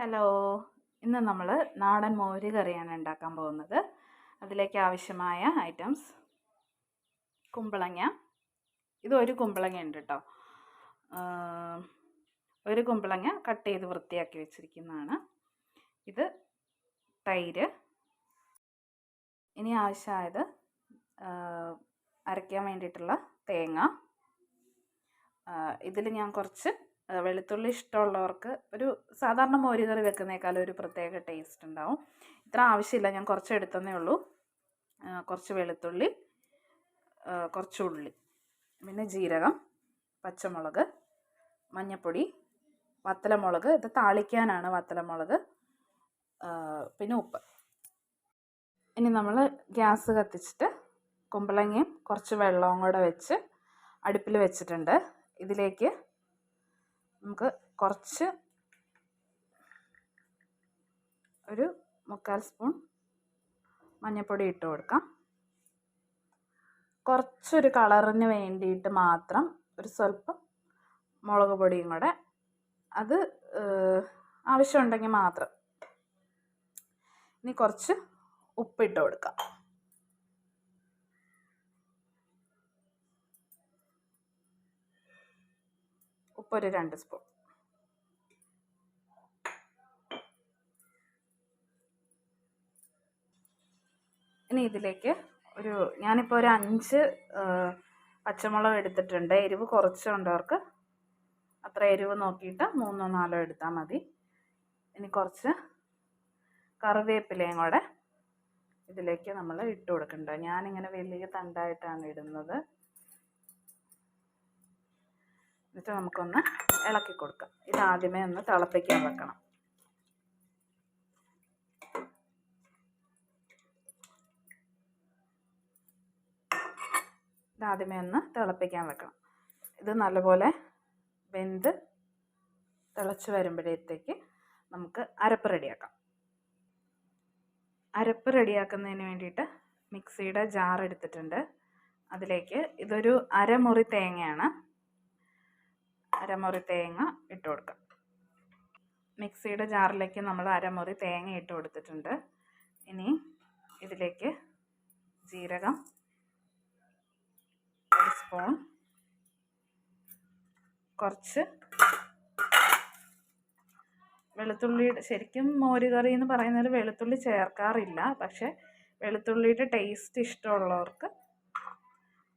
Hello. ഇന്ന് നമ്മൾ നാടൻ മോര് കറിയാണ് ഉണ്ടാക്കാൻ പോകുന്നത്. അതിലേക്ക് ആവശ്യമായ ഐറ്റംസ്. കുമ്പളങ്ങ. ഇത് ഒരു കുമ്പളങ്ങ ഉണ്ട് കേട്ടോ. ഒരു കുമ്പളങ്ങ കട്ട് ചെയ്ത് വൃത്തിയാക്കി വെച്ചിരിക്കുന്നതാണ്. ഇത് തൈര്. ഇനി ആവശ്യമായത് അരയ്ക്കാൻ വേണ്ടിയിട്ടുള്ള തേങ്ങ. ഇതിൽ ഞാൻ കുറച്ച് വെളുത്തുള്ളി ഇഷ്ടമുള്ളവർക്ക് ഒരു സാധാരണ മോര് കറി വെക്കുന്നേക്കാളും ഒരു പ്രത്യേക ടേസ്റ്റ് ഉണ്ടാവും. ഇത്ര ആവശ്യമില്ല ഞാൻ കുറച്ച് എടുത്തതേ ഉള്ളൂ. കുറച്ച് വെളുത്തുള്ളി കുറച്ച് ഉള്ളി പിന്നെ ജീരകം പച്ചമുളക് മഞ്ഞൾപ്പൊടി വത്തലമുളക് ഇത് താളിക്കാനാണ് വത്തലമുളക് പിന്നെ ഉപ്പ്. ഇനി നമ്മൾ ഗ്യാസ് കത്തിച്ചിട്ട് കുമ്പളങ്ങയും കുറച്ച് വെള്ളവും കൂടെ വെച്ച് അടുപ്പിൽ വെച്ചിട്ടുണ്ട്. ഇതിലേക്ക് നമുക്ക് കുറച്ച് ഒരു മുക്കാൽ സ്പൂൺ മഞ്ഞൾപ്പൊടി ഇട്ട് കൊടുക്കാം. കുറച്ചൊരു കളറിന് വേണ്ടിയിട്ട് മാത്രം ഒരു സ്വല്പം മുളക് പൊടിയും കൂടെ അത് ആവശ്യമുണ്ടെങ്കിൽ മാത്രം. ഇനി കുറച്ച് ഉപ്പിട്ട് കൊടുക്കാം. ഉപ്പൊരു രണ്ട് സ്പൂൺ. ഇനി ഇതിലേക്ക് ഒരു ഞാനിപ്പോൾ ഒരു അഞ്ച് പച്ചമുളക് എടുത്തിട്ടുണ്ട്. എരിവ് കുറച്ചുണ്ടവർക്ക് അത്ര എരിവ് നോക്കിയിട്ട് മൂന്നോ നാലോ എടുത്താൽ മതി. ഇനി കുറച്ച് കറിവേപ്പിലയും കൂടെ ഇതിലേക്ക് നമ്മൾ ഇട്ട് കൊടുക്കേണ്ടത് ഞാനിങ്ങനെ വലിയ തണ്ടായിട്ടാണ് ഇടുന്നത്. എന്നിട്ട് നമുക്കൊന്ന് ഇളക്കി കൊടുക്കാം. ഇത് ആദ്യമേ ഒന്ന് തിളപ്പിക്കാൻ വെക്കണം. ഇതാദ്യമേ ഒന്ന് തിളപ്പിക്കാൻ വെക്കണം. ഇത് നല്ലപോലെ വെന്ത് തിളച്ച് വരുമ്പോഴത്തേക്ക് നമുക്ക് അരപ്പ് റെഡിയാക്കാം. അരപ്പ് റെഡിയാക്കുന്നതിന് വേണ്ടിയിട്ട് മിക്സിയുടെ ജാർ എടുത്തിട്ടുണ്ട്. അതിലേക്ക് ഇതൊരു അരമുറി തേങ്ങയാണ് അരമുറി തേങ്ങ ഇട്ട് കൊടുക്കാം. മിക്സിയുടെ ജാറിലേക്ക് നമ്മൾ അരമുറി തേങ്ങ ഇട്ട് കൊടുത്തിട്ടുണ്ട്. ഇനി ഇതിലേക്ക് ജീരകം ഒരു സ്പൂൺ കുറച്ച് വെളുത്തുള്ളിയുടെ ശരിക്കും മോരുകറി എന്ന് പറയുന്നത് വെളുത്തുള്ളി ചേർക്കാറില്ല പക്ഷെ വെളുത്തുള്ളിയുടെ ടേസ്റ്റ് ഇഷ്ടമുള്ളവർക്ക്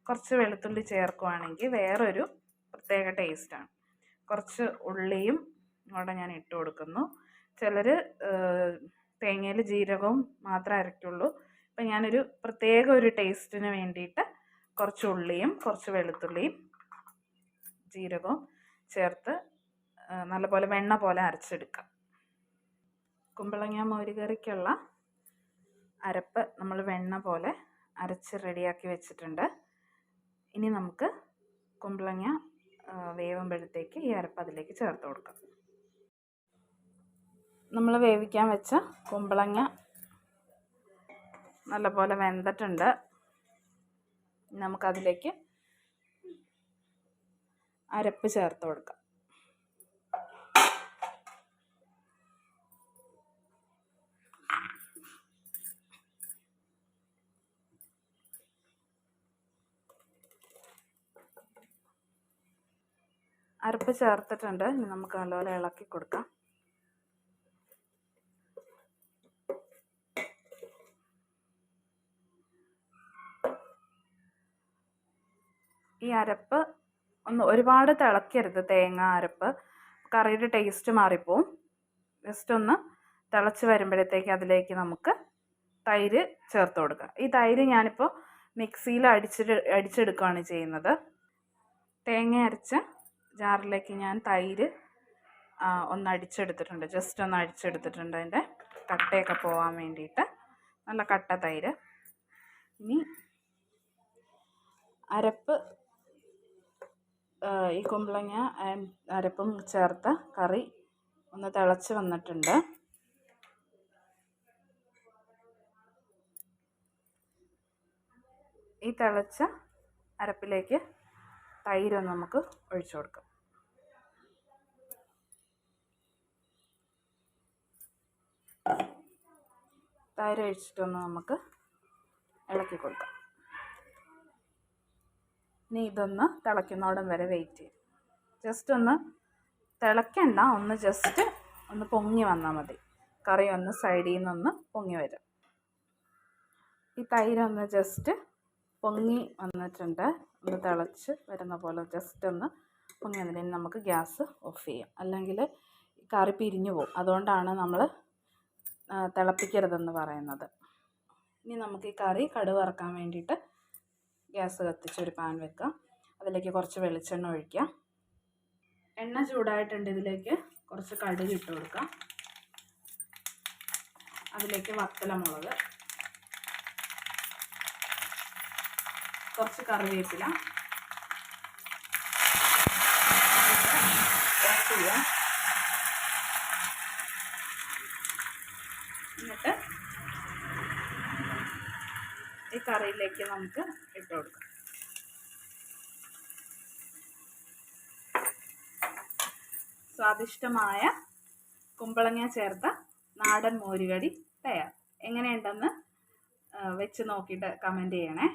കുറച്ച് വെളുത്തുള്ളി ചേർക്കുവാണെങ്കിൽ വേറൊരു പ്രത്യേക ടേസ്റ്റാണ് കുറച്ച് ഉള്ളിയും അവിടെ ഞാൻ ഇട്ട് കൊടുക്കുന്നു. ചിലർ തേങ്ങയിൽ ജീരകവും മാത്രമേ അരയ്ക്കുള്ളൂ. ഇപ്പം ഞാനൊരു പ്രത്യേക ഒരു ടേസ്റ്റിന് വേണ്ടിയിട്ട് കുറച്ച് ഉള്ളിയും കുറച്ച് വെളുത്തുള്ളിയും ജീരകവും ചേർത്ത് നല്ലപോലെ വെണ്ണ പോലെ അരച്ചെടുക്കാം. കുമ്പളങ്ങ മോരുകറിക്കുള്ള അരപ്പ് നമ്മൾ വെണ്ണ പോലെ അരച്ച് റെഡിയാക്കി വെച്ചിട്ടുണ്ട്. ഇനി നമുക്ക് കുമ്പളങ്ങ വേവുമ്പോഴത്തേക്ക് ഈ അരപ്പ് അതിലേക്ക് ചേർത്ത് കൊടുക്കാം. നമ്മൾ വേവിക്കാൻ വെച്ച കുമ്പളങ്ങ നല്ലപോലെ വെന്തിട്ടുണ്ട്. നമുക്കതിലേക്ക് അരപ്പ് ചേർത്ത് കൊടുക്കാം. അരപ്പ് ചേർത്തിട്ടുണ്ട്. ഇനി നമുക്ക് നല്ലപോലെ ഇളക്കി കൊടുക്കാം. ഈ അരപ്പ് ഒന്ന് ഒരുപാട് തിളക്കരുത്. തേങ്ങ അരപ്പ്. കറിയുടെ ടേസ്റ്റ് മാറിപ്പോവും. ജസ്റ്റ് ഒന്ന് തിളച്ച് വരുമ്പോഴത്തേക്ക് അതിലേക്ക് നമുക്ക് തൈര് ചേർത്ത് കൊടുക്കുക ഈ തൈര് ഞാനിപ്പോൾ മിക്സിയിൽ അടിച്ചിട്ട് അടിച്ചെടുക്കുകയാണ് ചെയ്യുന്നത്. തേങ്ങ അരച്ച ജാറിലേക്ക് ഞാൻ തൈര് ഒന്ന് അടിച്ചെടുത്തിട്ടുണ്ട്. ജസ്റ്റ് ഒന്ന് അടിച്ചെടുത്തിട്ടുണ്ട് അതിന്റെ കട്ടയൊക്കെ പോകാൻ വേണ്ടിയിട്ട്. നല്ല കട്ട തൈര്. ഇനി അരപ്പ് ഈ കുമ്പളങ്ങ അരപ്പും ചേർത്ത കറി ഒന്ന് തിളച്ച് വന്നിട്ടുണ്ട്. ഈ തിളച്ച അരപ്പിലേക്ക് തൈരൊന്ന് നമുക്ക് ഒഴിച്ചു കൊടുക്കാം. തൈര് ഒഴിച്ചിട്ടൊന്ന് നമുക്ക് ഇളക്കി കൊടുക്കാം. ഇനി ഇതൊന്ന് തിളയ്ക്കുന്നോടം വരെ വെയിറ്റ് ചെയ്യും. ജസ്റ്റ് ഒന്ന് തിളയ്ക്കണ്ട ഒന്ന് ജസ്റ്റ് ഒന്ന് പൊങ്ങി വന്നാൽ മതി. കറി ഒന്ന് സൈഡിൽ നിന്നൊന്ന് പൊങ്ങി വരും. ഈ തൈരൊന്ന് ജസ്റ്റ് പൊങ്ങി വന്നിട്ടുണ്ട്. ഒന്ന് തിളച്ച് വരുന്ന പോലെ ജസ്റ്റ് ഒന്ന് പൊങ്ങി വന്നിട്ട് നമുക്ക് ഗ്യാസ് ഓഫ് ചെയ്യാം. അല്ലെങ്കിൽ കറി പിരിഞ്ഞു പോകും. അതുകൊണ്ടാണ് നമ്മൾ തിളപ്പിക്കരുതെന്ന് പറയുന്നത്. ഇനി നമുക്ക് ഈ കറി കടുവറക്കാൻ വേണ്ടിയിട്ട് ഗ്യാസ് കത്തിച്ച് ഒരു പാൻ വെക്കാം. അതിലേക്ക് കുറച്ച് വെളിച്ചെണ്ണ ഒഴിക്കാം. എണ്ണ ചൂടായിട്ടുണ്ട് ഇതിലേക്ക് കുറച്ച് കടുക് ഇട്ട് കൊടുക്കാം. അതിലേക്ക് വത്തലമുളക്. കുറച്ച് കറിവേപ്പില. എന്നിട്ട് ഈ കറിയിലേക്ക് നമുക്ക് ഇട്ട് കൊടുക്കാം. സ്വാദിഷ്ടമായ കുമ്പളങ്ങ ചേർത്ത നാടൻ മോരുകടി തയ്യാർ. എങ്ങനെയുണ്ടെന്ന് വെച്ച് നോക്കിയിട്ട് കമന്റ് ചെയ്യണേ.